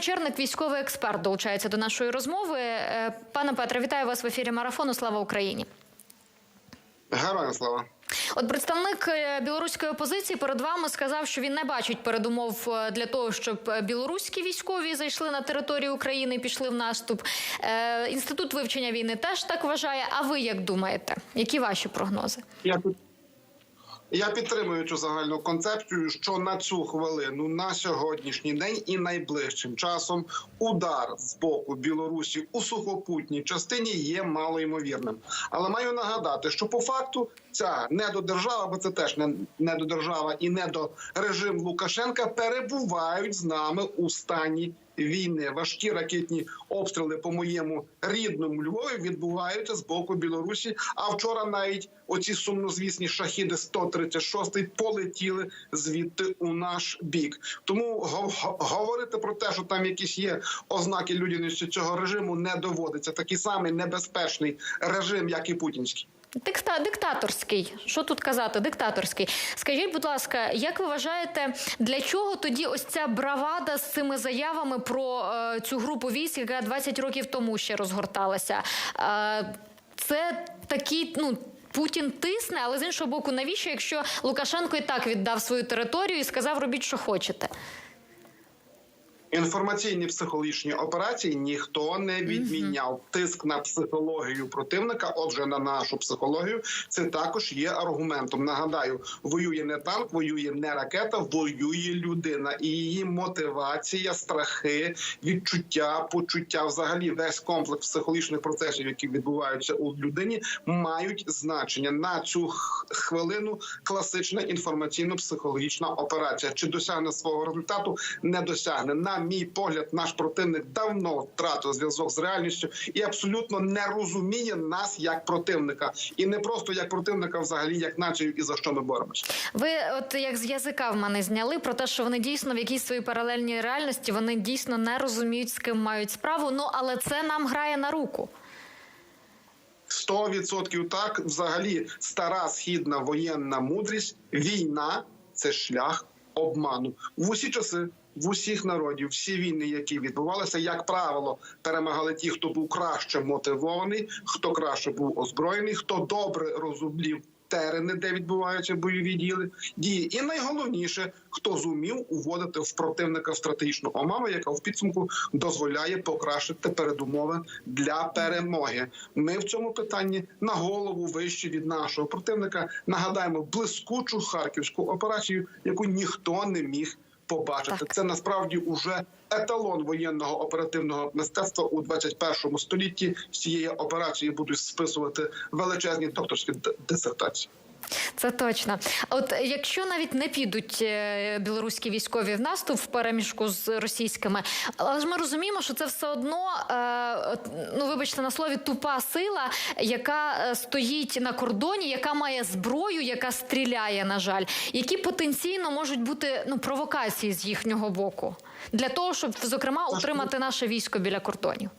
Черник, військовий експерт, долучається до нашої розмови. Е, Пане Петре, вітаю вас в ефірі марафону. Слава Україні. Героям слава. От представник е, білоруської опозиції перед вами сказав, що він не бачить передумов е, для того, щоб білоруські військові зайшли на територію України і пішли в наступ. Інститут вивчення війни теж так вважає. А ви як думаєте? Які ваші прогнози? Я під- я підтримую цю загальну концепцію, що на цю хвилину, на сьогоднішній день і найближчим часом удар з боку Білорусі у сухопутній частині є малоймовірним. Але маю нагадати, що по факту ця недодержава, бо це теж не недодержава і недорежим Лукашенка перебувають з нами у стані. Війни важкі ракетні обстріли по моєму рідному Львові відбуваються з боку Білорусі. А вчора навіть оці сумнозвісні шахіди 136 полетіли звідти у наш бік. Тому го- го- говорити про те, що там якісь є ознаки людяності цього режиму, не доводиться. Такий самий небезпечний режим, як і путінський. Дикта, диктаторський. Що тут казати? Диктаторський. Скажіть, будь ласка, як ви вважаєте, для чого тоді ось ця бравада з цими заявами про е, цю групу військ, яка 20 років тому ще розгорталася? Е, це такі, ну. Путін тисне, але з іншого боку, навіщо, якщо Лукашенко і так віддав свою територію і сказав, робіть, що хочете? Інформаційні психологічні операції ніхто не відміняв. Тиск на психологію противника, отже, на нашу психологію, це також є аргументом. Нагадаю, воює не танк, воює не ракета, воює людина, і її мотивація, страхи, відчуття, почуття, взагалі весь комплекс психологічних процесів, які відбуваються у людині, мають значення на цю хвилину. Класична інформаційно-психологічна операція. Чи досягне свого результату? Не досягне. На мій погляд, наш противник давно втратив зв'язок з реальністю і абсолютно не розуміє нас як противника, і не просто як противника, взагалі як націю, і за що ми боремося. Ви, от як з язика в мене зняли про те, що вони дійсно в якійсь своїй паралельній реальності вони дійсно не розуміють, з ким мають справу. Ну але це нам грає на руку. 100% так. Взагалі, стара східна воєнна мудрість, війна це шлях обману в усі часи. В усіх народів всі війни, які відбувалися, як правило, перемагали ті, хто був краще мотивований, хто краще був озброєний, хто добре розумів терени, де відбуваються бойові діли дії, і найголовніше, хто зумів уводити в противника стратегічну омаму, яка в підсумку дозволяє покращити передумови для перемоги. Ми в цьому питанні на голову вище від нашого противника. Нагадаємо блискучу харківську операцію, яку ніхто не міг побачити. Так. Це насправді уже еталон воєнного оперативного мистецтва у 21 столітті. З цієї операції будуть списувати величезні докторські дисертації. Це точно. От якщо навіть не підуть е, білоруські військові в наступ в переміжку з російськими, але ж ми розуміємо, що це все одно, е, ну вибачте на слові, тупа сила, яка е, стоїть на кордоні, яка має зброю, яка стріляє, на жаль, які потенційно можуть бути ну провокації з їхнього боку для того, щоб зокрема утримати наше військо біля кордонів.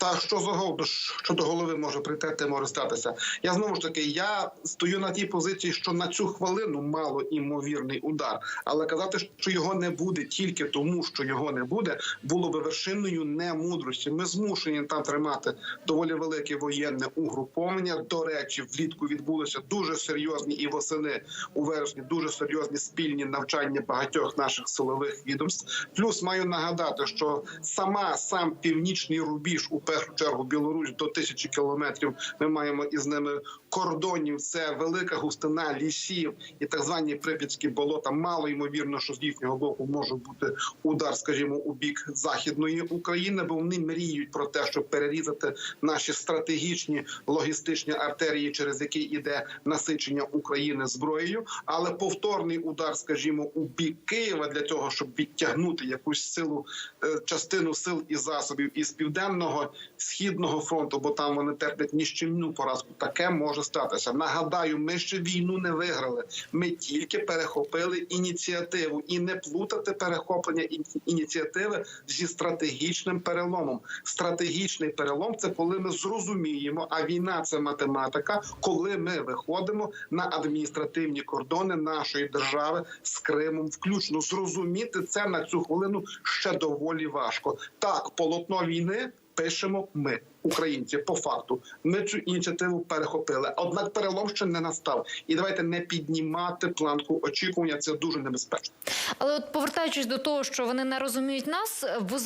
Та що загодно що до голови може прийти, те може статися. Я знову ж таки, я стою на тій позиції, що на цю хвилину мало імовірний удар, але казати, що його не буде тільки тому, що його не буде, було би вершиною немудрості. Ми змушені там тримати доволі велике воєнне угруповання. До речі, влітку відбулися дуже серйозні і восени у вересні дуже серйозні спільні навчання багатьох наших силових відомств. Плюс маю нагадати, що сама сам північний рубіж у першу чергу Білорусь до тисячі кілометрів. Ми маємо із ними кордонів. Це велика густина лісів і так звані прип'ятські болота. Мало ймовірно, що з їхнього боку може бути удар, скажімо, у бік західної України, бо вони мріють про те, щоб перерізати наші стратегічні логістичні артерії, через які йде насичення України зброєю. Але повторний удар, скажімо, у бік Києва для того, щоб відтягнути якусь силу, е, частину сил і засобів із південного східного фронту, бо там вони терплять ніщівну поразку. Таке може статися. Нагадаю, ми ще війну не виграли. Ми тільки перехопили ініціативу і не плутати перехоплення ін- ініціативи зі стратегічним переломом. Стратегічний перелом це коли ми зрозуміємо, а війна це математика, коли ми виходимо на адміністративні кордони нашої держави з Кримом, включно зрозуміти це на цю хвилину ще доволі важко. Так, полотно війни пишемо ми, українці, по факту. Ми цю ініціативу перехопили. Однак перелом ще не настав. І давайте не піднімати планку очікування. Це дуже небезпечно. Але от повертаючись до того, що вони не розуміють нас,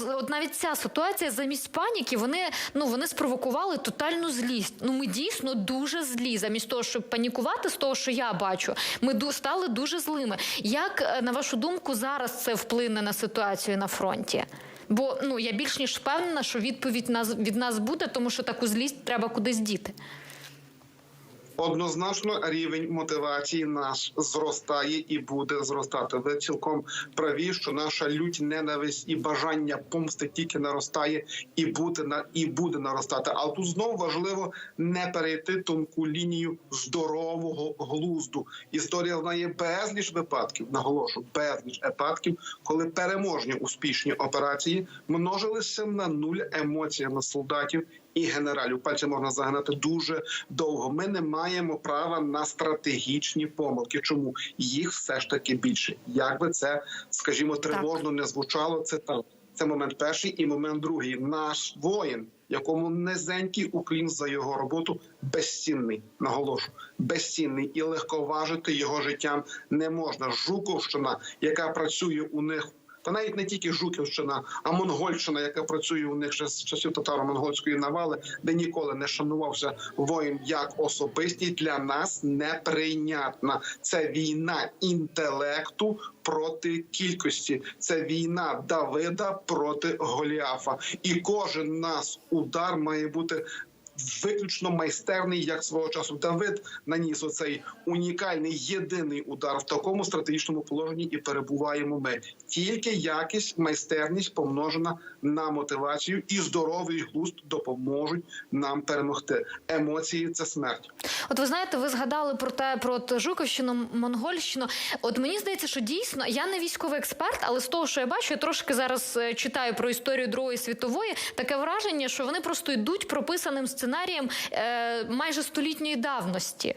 от навіть ця ситуація замість паніки, вони ну вони спровокували тотальну злість. Ну ми дійсно дуже злі. Замість того, щоб панікувати з того, що я бачу, ми стали дуже злими. Як е, на вашу думку зараз це вплине на ситуацію на фронті? Бо ну я більш ніж впевнена, що відповідь нас від нас буде, тому що таку злість треба кудись діти. Однозначно рівень мотивації наш зростає і буде зростати. Ви цілком праві, що наша лють, ненависть і бажання помсти тільки наростає і буде на і буде наростати. Але тут знову важливо не перейти тонку лінію здорового глузду. Історія знає безліч випадків. Наголошу безліч випадків, коли переможні успішні операції множилися на нуль емоціями солдатів і генералів. Пальці можна загнати дуже довго. Ми не маємо права на стратегічні помилки. Чому їх все ж таки більше? Як би це, скажімо, тривожно не звучало, це так. Це момент перший і момент другий. Наш воїн, якому низенький уклін за його роботу, безцінний. Наголошу, безцінний і легковажити його життям не можна. Жуковщина, яка працює у них. Та навіть не тільки Жуківщина, а Монгольщина, яка працює у них ще з часів татаро-монгольської навали, де ніколи не шанувався воїн як особистість, для нас неприйнятна. Це війна інтелекту проти кількості. Це війна Давида проти Голіафа. І кожен нас удар має бути. Виключно майстерний, як свого часу Давид наніс оцей унікальний єдиний удар в такому стратегічному положенні, і перебуваємо ми. Тільки якість, майстерність помножена на мотивацію і здоровий глузд допоможуть нам перемогти. Емоції це смерть. От ви знаєте, ви згадали про те про от Жуковщину, Монгольщину. От мені здається, що дійсно я не військовий експерт, але з того, що я бачу, я трошки зараз е, читаю про історію Другої світової. Таке враження, що вони просто йдуть прописаним сценарієм е, майже столітньої давності.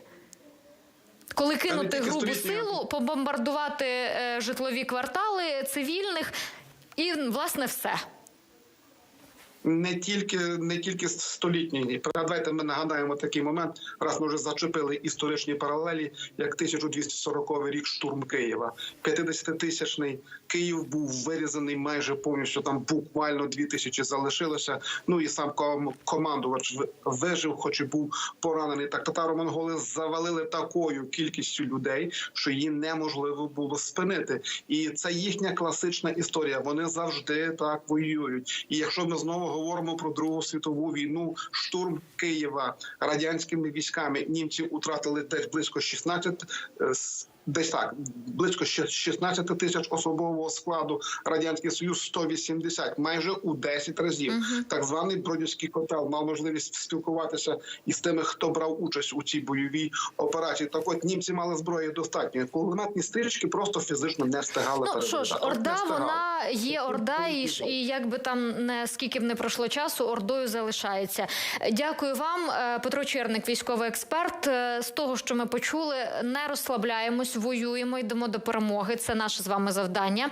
Коли кинути грубу силу, побомбардувати е, житлові квартали цивільних, і власне все. Не тільки не тільки столітній. Давайте ми нагадаємо такий момент, раз ми вже зачепили історичні паралелі, як 1240 рік штурм Києва. 50-тисячний Київ був вирізаний майже повністю. Там буквально дві тисячі залишилося. Ну і сам ком- командувач вижив, хоч і був поранений. Так татаро-монголи завалили такою кількістю людей, що її неможливо було спинити. І це їхня класична історія. Вони завжди так воюють. І якщо ми знову говоримо про Другу світову війну, штурм Києва радянськими військами, німці втратили десь близько 16 е, с- Десь так близько ще 16 тисяч особового складу радянський союз 180, майже у 10 разів. Так званий бродівський котел мав можливість спілкуватися із тими, хто брав участь у цій бойовій операції. Так от німці мали зброї достатньо. Кулеметні стрічки просто фізично не встигали. Ну що ж, орда, встигали. вона є орда, і, ж- і як би там не скільки б не пройшло часу, ордою залишається. Дякую вам, е, Петро Черник, військовий експерт. Е, З того, що ми почули, не розслабляємось, воюємо, йдемо до перемоги. Це наше з вами завдання.